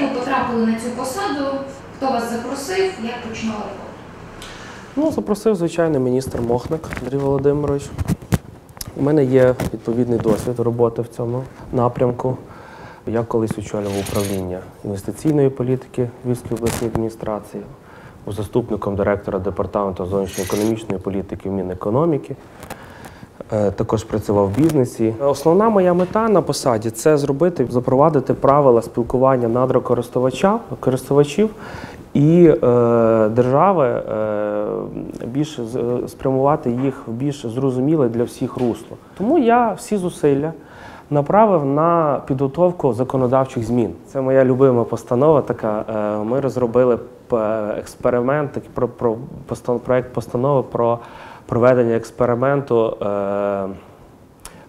Як ви потрапили на цю посаду? Хто вас запросив? Як починали роботу? Ну, запросив, звичайно, міністр Мохник Андрій Володимирович. У мене є відповідний досвід роботи в цьому напрямку. Я колись очолював управління інвестиційної політики Львівської обласної адміністрації, був заступником директора департаменту зовнішньоекономічної політики в Мінекономіки. Е, Також працював в бізнесі. Основна моя мета на посаді це зробити, запровадити правила спілкування надрокористувача, користувачів і е, держави е, більш спрямувати їх в більш зрозуміле для всіх русло. Тому я всі зусилля направив на підготовку законодавчих змін. Це моя любима постанова. Така Е, ми розробили експеримент, про, про постан- проект постанови про проведення експерименту. Е,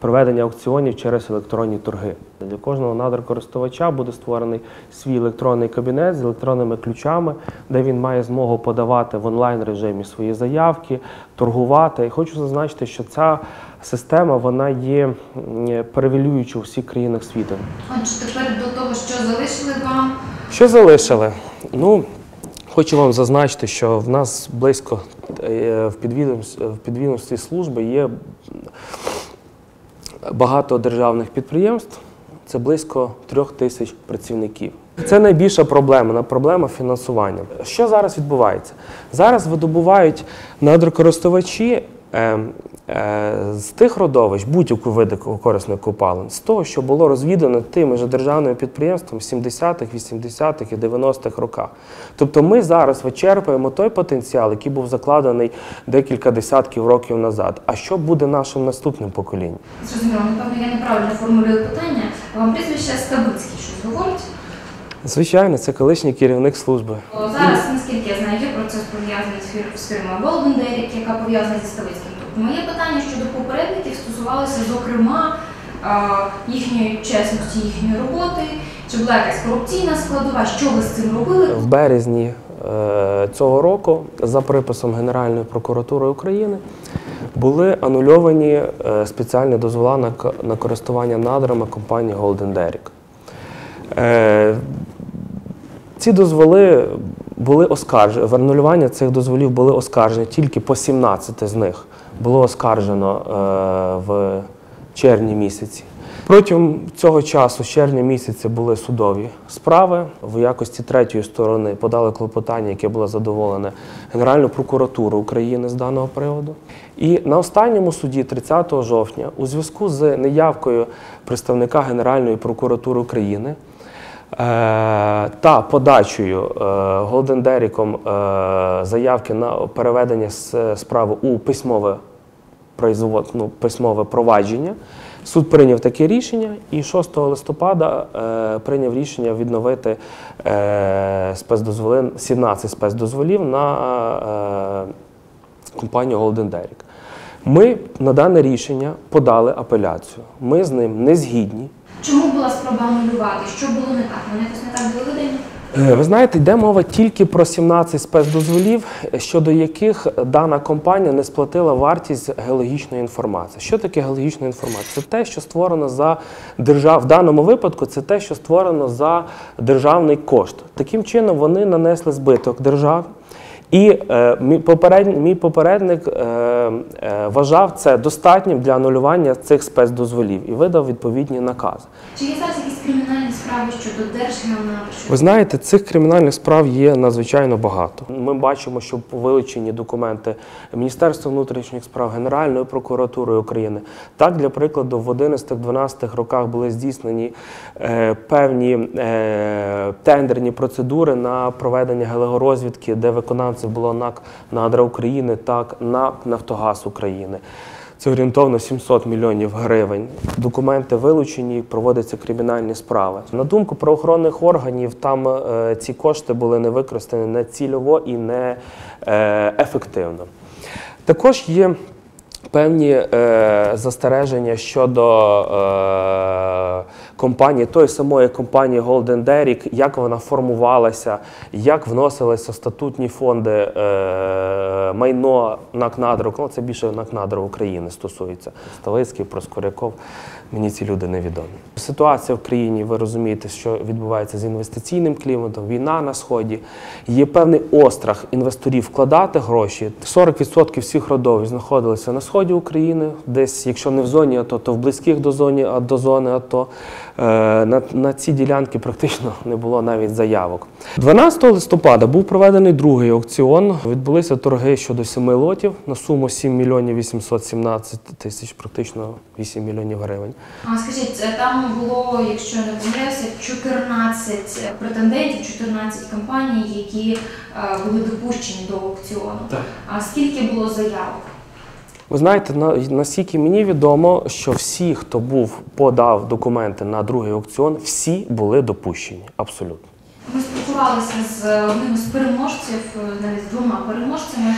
проведення аукціонів через електронні торги. Для кожного надрокористувача буде створений свій електронний кабінет з електронними ключами, де він має змогу подавати в онлайн режимі свої заявки, торгувати. І хочу зазначити, що ця система вона є м, перевелюючою у всіх країнах світу. Отже, тепер до того, що залишили вам. Що залишили? Ну, хочу вам зазначити, що в нас близько е, в підвідомстві, служби є багато державних підприємств. Це близько трьох тисяч працівників. Це найбільша проблема, проблема фінансування. Що зараз відбувається? Зараз видобувають надрокористувачі з тих родовищ будь-яку види корисних копалин, з того, що було розвідано тими ж державними підприємствами в 70-х, 80-х і 90-х роках. Тобто ми зараз вичерпуємо той потенціал, який був закладений декілька десятків років назад. А що буде нашим наступним поколінням? Зрозуміло, напевно, я неправильно формулюю питання. Вам прізвище Стабицький щось говорить? Звичайно, це колишній керівник служби. Зараз, наскільки я знаю, є процес пов'язаний з фір- з фірмою Golden Derrick, яка пов'язана зі Ставицьким. Тобто моє питання щодо попередників стосувалося, зокрема, їхньої чесності, їхньої роботи, чи була якась корупційна складова, що ви з цим робили? В березні е, цього року, за приписом Генеральної прокуратури України, були анульовані е, спеціальні дозвола на, користування надрами компанії Golden Derrick. Ці дозволи були оскаржені, в анулювання цих дозволів були оскаржені тільки по 17 з них було оскаржено е, в червні місяці. Протягом цього часу, з червня місяця, були судові справи. В якості третьої сторони подали клопотання, яке було задоволене Генеральною прокуратурою України з даного приводу. І на останньому суді, 30 жовтня, у зв'язку з неявкою представника Генеральної прокуратури України та подачею е, Голден Деріком е, заявки на переведення справи у письмове ну, письмове провадження. Суд прийняв таке рішення і 6 листопада е, прийняв рішення відновити е, спецдозволи, 17 спецдозволів на е, компанію Golden Derrick. Ми на дане рішення подали апеляцію. Ми з ним не згідні. Чому була спроба анулювати? Що було не так? Вони якось не так були видані? Е, Ви знаєте, йде мова тільки про 17 спецдозволів, щодо яких дана компанія не сплатила вартість геологічної інформації. Що таке геологічна інформація? Це те, що створено за держав... в даному випадку, це те, що створено за державний кошт. Таким чином вони нанесли збиток державі. І е, мій, попередник, мій попередник е, е, вважав це достатнім для анулювання цих спецдозволів і видав відповідні накази. Чи є зараз якісь справи щодо Держгеонадр? Ви знаєте, цих кримінальних справ є надзвичайно багато. Ми бачимо, що вилучені документи Міністерства внутрішніх справ Генеральної прокуратури України. Так, для прикладу, в 11-12 роках були здійснені е, певні е, тендерні процедури на проведення геологорозвідки, де виконавцем було НАК Надра України, так НАК Нафтогаз України. Це орієнтовно 700 мільйонів гривень. Документи вилучені, проводяться кримінальні справи. На думку правоохоронних органів, там е, ці кошти були не використані не цільово і не е, ефективно. Також є певні е, застереження щодо е, компанії, тої самої компанії Golden Derrick, як вона формувалася, як вносилися статутні фонди е, майно НАК «Надрок». Ну, це більше НАК «Надрок» України стосується. Ставицький, Проскуряков, мені ці люди невідомі. Ситуація в країні, ви розумієте, що відбувається з інвестиційним кліматом, війна на сході. Є певний острах інвесторів вкладати гроші. 40% всіх родовищ знаходилися на сході України, десь, якщо не в зоні АТО, то в близьких до зоні а до зони АТО. Е, На, на ці ділянки практично не було навіть заявок. 12 листопада був проведений другий аукціон. Відбулися торги щодо семи лотів на суму 7 мільйонів 817 тисяч, практично 8 мільйонів гривень. А скажіть, е, там було, якщо не помиляюся, 14 претендентів, 14 компаній, які е, були допущені до аукціону. Так. А скільки було заявок? Ви знаєте, на, наскільки мені відомо, що всі, хто був подав документи на другий аукціон, всі були допущені. Абсолютно. Ми спілкувалися з одним з переможців, е, навіть з двома переможцями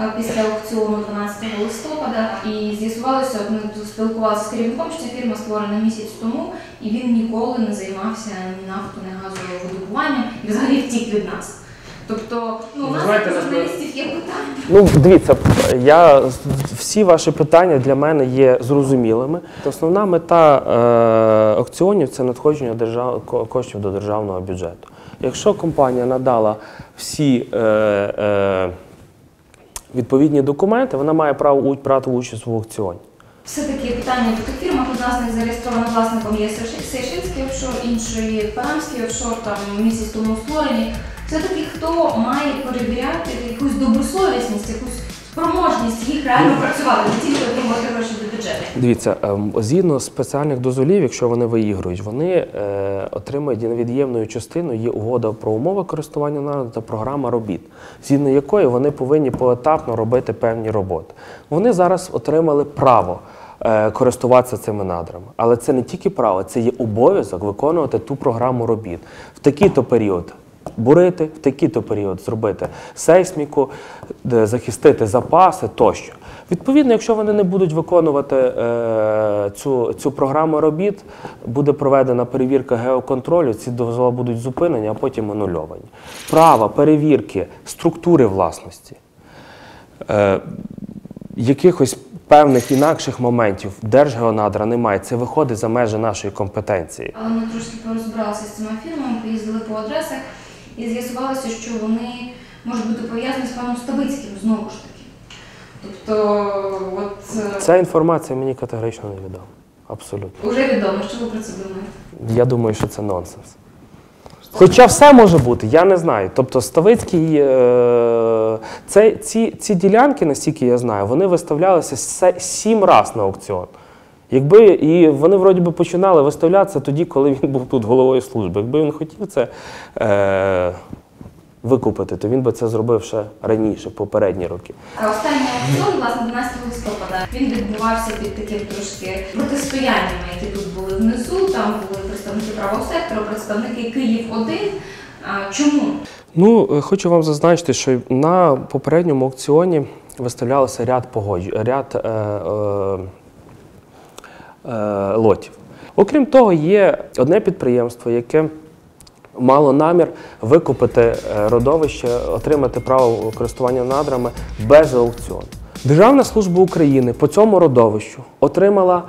е, після аукціону 12 листопада, і з'ясувалося, спілкувалися з керівником, що ця фірма створена місяць тому, і він ніколи не займався ні нафту, ні газовидобуванням і взагалі втік від нас. Тобто, ну у Ви нас знаєте, як журналістів є питання. Ну, дивіться, я всі ваші питання для мене є зрозумілими. Основна мета е, аукціонів це надходження держав, коштів до державного бюджету. Якщо компанія надала всі е, е, відповідні документи, вона має право у- брати участь в аукціоні. Все-таки питання по тих фірмах, одна з зареєстрована власником є Сейши- Сейшельський офшор, іншої Панамський офшор, там місяць тому створені. Все-таки хто має перевіряти якусь добросовісність, якусь спроможність їх реально працювати, не тільки отримувати гроші до бюджету. Дивіться, ем, згідно спеціальних дозволів, якщо вони виіграють, вони е, отримують невід'ємною частиною є угода про умови користування надрами та програма робіт, згідно якої вони повинні поетапно робити певні роботи. Вони зараз отримали право. е, Користуватися цими надрами, але це не тільки право, це є обов'язок виконувати ту програму робіт в такий-то період бурити, в такий-то період зробити сейсміку, захистити запаси тощо. Відповідно, якщо вони не будуть виконувати е, цю, цю програму робіт, буде проведена перевірка геоконтролю, ці дозволи будуть зупинені, а потім анульовані. Право перевірки структури власності, е, якихось певних інакших моментів Держгеонадра немає. Це виходить за межі нашої компетенції. Але ми трошки порозбиралися з цими фірмами, поїздили по адресах і з'ясувалося, що вони можуть бути пов'язані з паном Ставицьким знову ж таки. Тобто, от е, Ця інформація мені категорично невідома. Абсолютно. вже відомо, що ви про це думаєте. Я думаю, що це нонсенс. Хоча все може бути, я не знаю. Тобто Ставицький, е, це, ці, ці ділянки, наскільки я знаю, вони виставлялися сім разів на аукціон. Якби і вони вроді би починали виставлятися тоді, коли він був тут головою служби. Якби він хотів це е, викупити, то він би це зробив ще раніше, попередні роки. А останній аукціон, власне, 12 листопада, він відбувався під таким трошки протистояннями, які тут були внизу. Там були представники правого сектору, представники Київ 1 А Чому? Ну, е, хочу вам зазначити, що на попередньому аукціоні виставлялося ряд погодж... ряд е, е, лотів. Окрім того, є одне підприємство, яке мало намір викупити е, родовище, отримати право користування надрами без аукціону. Державна служба України по цьому родовищу отримала.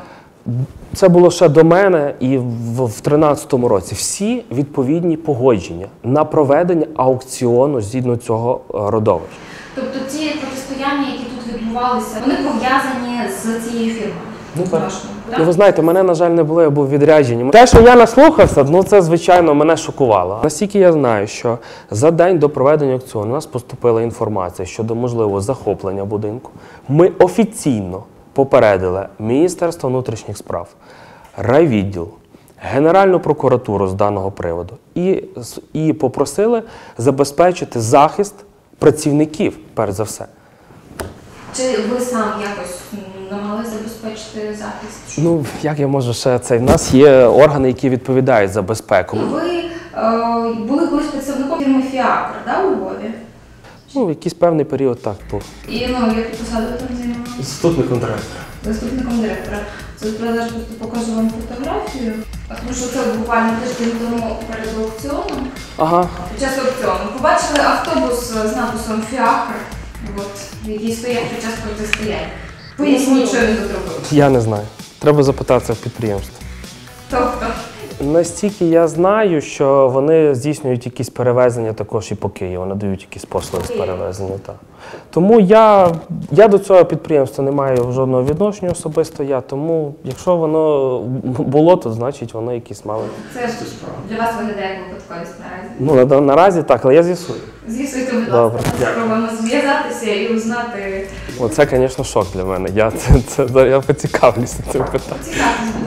Це було ще до мене і в 2013 році всі відповідні погодження на проведення аукціону згідно цього е, родовища. Тобто ці протистояння, які тут відбувалися, вони пов'язані з цією фірмою. Ну, так. Ну, ви знаєте, мене, на жаль, не було, я був відрядженні. Те, що я наслухався, ну це звичайно мене шокувало. Наскільки я знаю, що за день до проведення аукціону у нас поступила інформація щодо можливого захоплення будинку. Ми офіційно попередили Міністерство внутрішніх справ, райвідділ, Генеральну прокуратуру з даного приводу і, і попросили забезпечити захист працівників, перш за все. Чи ви сам якось намагалися забезпечити захист? Ну, як я можу ще це? У нас є органи, які відповідають за безпеку. Ви е, були колись представником фірми Фіакр, да, у Львові? Ну, якийсь певний період так був. І ну, яку посаду ви там займали? Заступником директора. заступником директора. Це зараз просто покажу вам фотографію. А Тому що це буквально тиждень тому перед аукціоном. Ага. Під час аукціону побачили автобус з написом Фіакр, от, який стояв під час протистояння. Поясніть, що він тут робив. Я не знаю. Треба запитатися в підприємства. Тобто, Настільки я знаю, що вони здійснюють якісь перевезення також і по Києву, надають якісь послуги з перевезення. Так. Тому я, я до цього підприємства не маю жодного відношення особисто я. Тому якщо воно було, то значить воно якісь мали. це ж для вас виглядає як випадковість наразі. Ну на, наразі так, але я з'ясую. З'ясуйте, будь ласка, спробуємо зв'язатися і узнати. Оце, звісно, шок для мене. Я, це, це, я поцікавлюся цим питанням.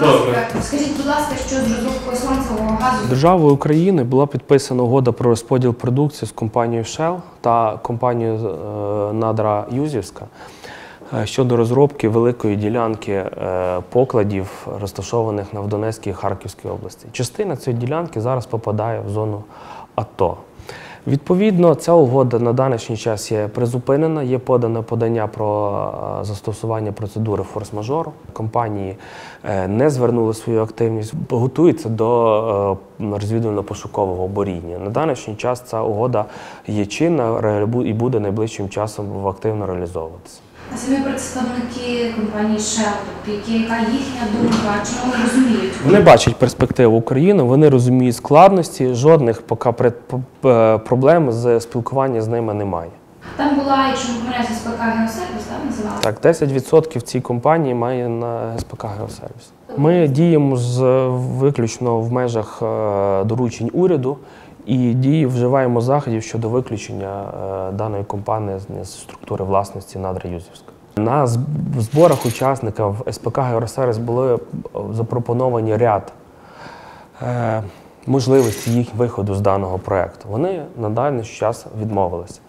Ласка. Скажіть, будь ласка, що з розробкою сонцевого газу Державою України була підписана угода про розподіл продукції з компанією Shell та компанією е, Надра Юзівська е, щодо розробки великої ділянки е, покладів, розташованих на в Донецькій і Харківській області. Частина цієї ділянки зараз попадає в зону АТО. Відповідно, ця угода на даний час є призупинена. Є подане подання про е, застосування процедури форс-мажору. Компанії е, не звернули свою активність, готуються до е, розвідувально-пошукового боріння. На даний час ця угода є чинна і буде найближчим часом активно реалізовуватися. А самі представники компанії Shell, тобто яка їхня думка, чи вони розуміють? Вони бачать перспективу України, вони розуміють складності, жодних поки проблем з спілкування з ними немає. Там була, якщо не помиляюся, СПК Геосервіс, так називала? Так, 10% цій компанії має на СПК Геосервіс. Ми діємо з виключно в межах е, доручень уряду і дії вживаємо заходів щодо виключення е, даної компанії з- структури власності Надра Юзівська. На зборах учасників СПК Геосервіс були е, запропоновані ряд е, можливості їх виходу з даного проекту. Вони на даний час відмовилися.